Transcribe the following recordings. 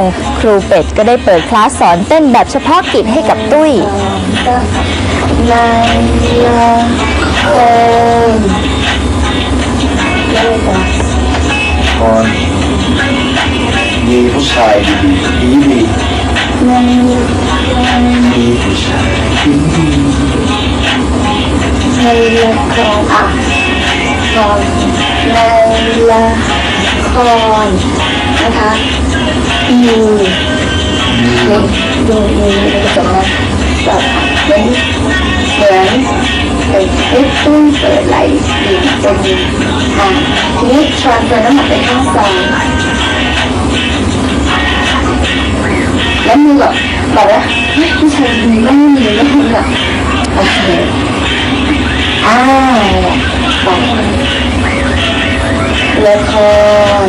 งครูเป็ดก็ได้เปิดคลาสสอนเต้นแบบเฉพาะกิจให้กับตุ้ยในละครก่อนมีผู้ชายดีๆดีดีในมีผู้ชายดีดีในละครอะครในละครนะคะ มีนี่ดูมีกระจกนะแบบเหมือนเหมือนเป็นคลิปตุ้นเปิดไหลสีเป็นอะทีนี้ทรานเฟอร์น้ำหนักไปข้างซ้ายแล้วมือแบบแบบว่าเฮ้ยผู้ชายมีไม่มีไม่มีแบบโอเคอ่าบอกละคร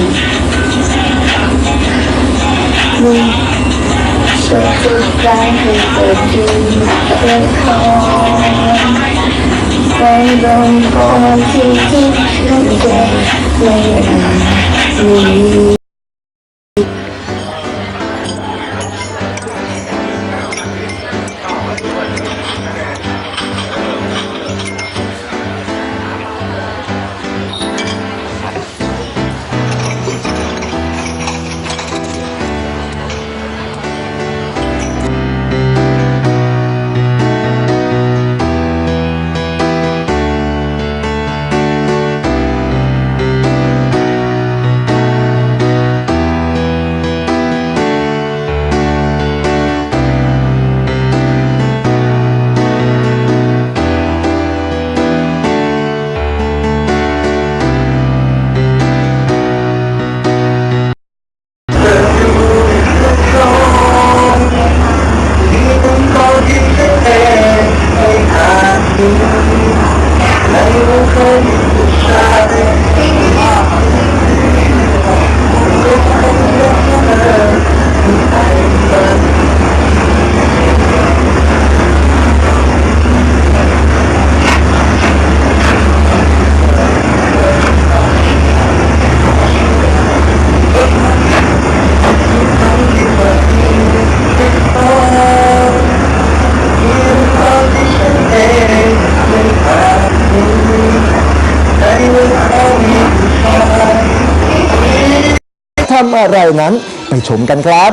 มีสุดสุดใจให้เปิดดูละครไปลงบนที่ที่นั่นเองไม่มี ทำอะไรนั้น ไปชมกันครับ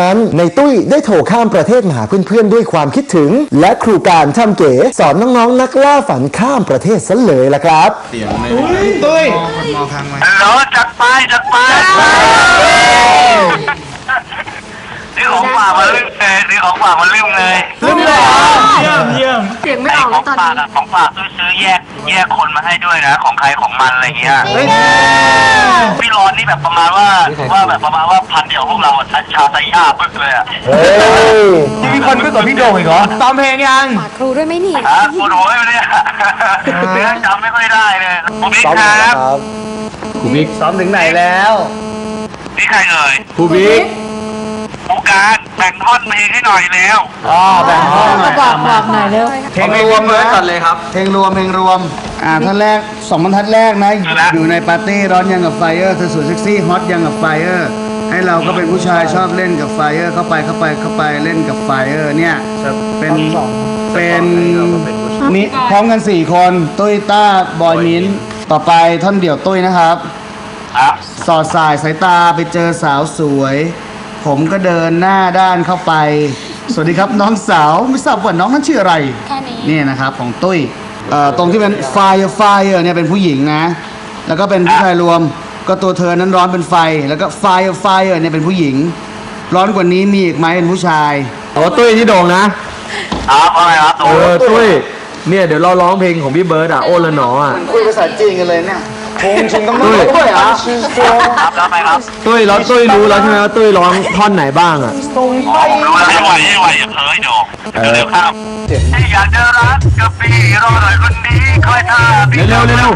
นั้นในตุ้ยได้โทรข้ามประเทศมาหาเพื่อนๆด้วยความคิดถึง และครูการทำเก๋สอนน้องๆนักล่าฝันข้ามประเทศซะเลยละครับตุ้ยฮัลโหลจัดไปจัดไปนี่ของฝากมาลืมเลยนี่ของฝากมาลืมเลยลืมเลย เสียงไม่ไอ้ออกของตอนฝากนี้อะของฝากซื้อซื้อแยกแยกคนมาให้ด้วยนะ ของใครของมันอะไรเงี้ยพี่รอนนี่แบบประมาณว่าว่าแบบประมาณว่าพันเดียวพวกเราอะชาวไซย่าปึ๊กเลยอะเฮ้ยนี่มีคนเพื่อนกับพี่โด่งอีกเหรอตามเพลงยังครูด้วยไหมนี่ ฮะปวดหัวเลยเนี่ยเนื้อจำไม่ค่อยได้เลยผมนี่ซ้อมคกันรันะบครับ ครูบิ๊กซ้อมถึงไหนแล้ว นี่ใครเอ่ยครูบิ๊กผู้การแบ่งท่อนเพลงให้หน่อยแล้วอ่าแบ่งห้องหน่อย บอกบอกหน่อยเร็ว เพลงรวมเลยก่อนเลยครับ เพลงรวมเพลงรวม อ่าท่านแรกสองบรรทัดแรกนะอยู่ในปาร์ตี้ร้อนยังกับไฟเออร์เธอสวยเซ็กซี่ฮอตยังกับไฟเออร์ให้เราก็เป็นผู้ชายชอบเล่นกับไฟเออร์เข้าไปเข้าไปเข้าไปเล่นกับไฟเออร์เนี่ยเป็นเป็นมีพร้อมกัน4คนตุ้ยต้าบอยมิ้นท์ต่อไปท่อนเดี่ยวตุ้ยนะครับ ครับ สอดสายสายตาไปเจอสาวสวย ผมก็เดินหน้าด้านเข้าไป สวัสดีครับน้องสาวไม่ทราบว่าน้องนั้นชื่ออะไรแค่นี้นี่นะครับของตุ้ยเอ่อตรงที่เป็น fire fire เนี่ยเป็นผู้หญิงนะ แล้วก็เป็นผู้ชายรวม ก็ตัวเธอนั้นร้อนเป็นไฟ แล้วก็ fire fire เนี่ยเป็นผู้หญิง ร้อนกว่านี้มีอีกไหมเป็นผู้ชายโอ้ตุ้ยนี่โด่งนะครับอะไรครับเออตุ้ยเนี่ยเดี๋ยวเราร้องเพลงของพี่เบิร์ดอะโอละหนออะคุยภาษาจีนกันเลยเนี่ยคงชิงต้องตุ้ยด้วยเหรอ ครับแล้วไปครับตุ้ยแล้วตุ้ยรู้แล้วใช่ไหมว่าตุ้ยร้องท่อนไหนบ้างอะผมรู้แล้วไม่ไหวไม่ไหวอย่าเพ้อเดี๋ยวเร็วครับที่อยากจะรักกับพี่รอหน่อยคนนี้คอยท่าพี่เร็วๆเร็ว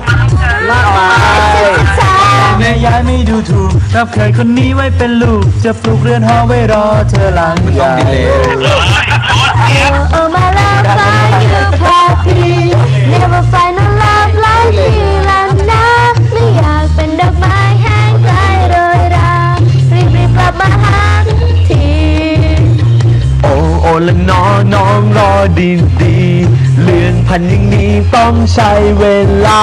ลากมาแม่ยายไม่ดูถูกรับเคยคนนี้ไว้เป็นลูก จะปลูกเรือนหอไว้รอเธอหลังใหญ่ Oh my love find you happy Never find ดีดีๆเรื่องพันอย่างนี้ต้องใช้เวลา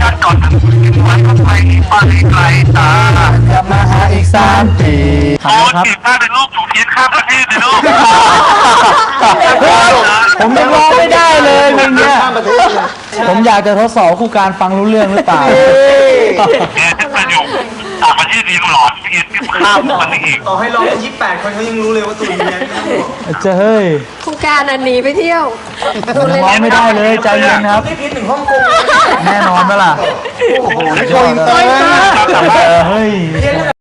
ญาติก่อนถึงวันก็ไปไปไกลตากลับมาหาอีกสามปีโอ้จีบได้เป็นลูกอยู่เพียงข้ามประเทศเลยลูกผมยังร้องไม่ได้เลยเพลงเนี้ยผมอยากจะทดสอบคู่การฟังรู้เรื่องหรือเปล่าแกที่ไปอยู่ต่างประเทศดีหลอน เพียงข้ามมันอีกต่อให้ร้อง28คนเขายังรู้เลยว่าตุ้ยเนี่ยจะเฮ้ยผู้การอันหนีไปเที่ยวผมยังร้องไม่ได้เลยใจเย็นครับแน่นอนปะล่ะโกอินเตอร์เออเฮ้ย